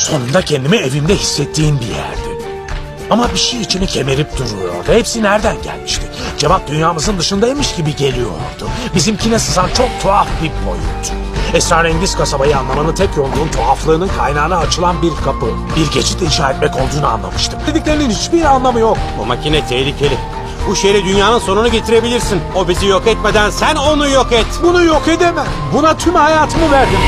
Sonunda kendimi evimde hissettiğim bir yerdi. Ama bir şey içini kemerip duruyordu. Hepsi nereden gelmişti? Cevap dünyamızın dışındaymış gibi geliyordu. Bizimkine sızan çok tuhaf bir boyut. Esrarengiz kasabayı anlamanın tek yolunun tuhaflığının kaynağına açılan bir kapı. Bir geçit inşa etmek olduğunu anlamıştım. Dediklerinin hiçbir anlamı yok. Bu makine tehlikeli. Bu şehre dünyanın sonunu getirebilirsin. O bizi yok etmeden sen onu yok et. Bunu yok edemem. Buna tüm hayatımı verdim.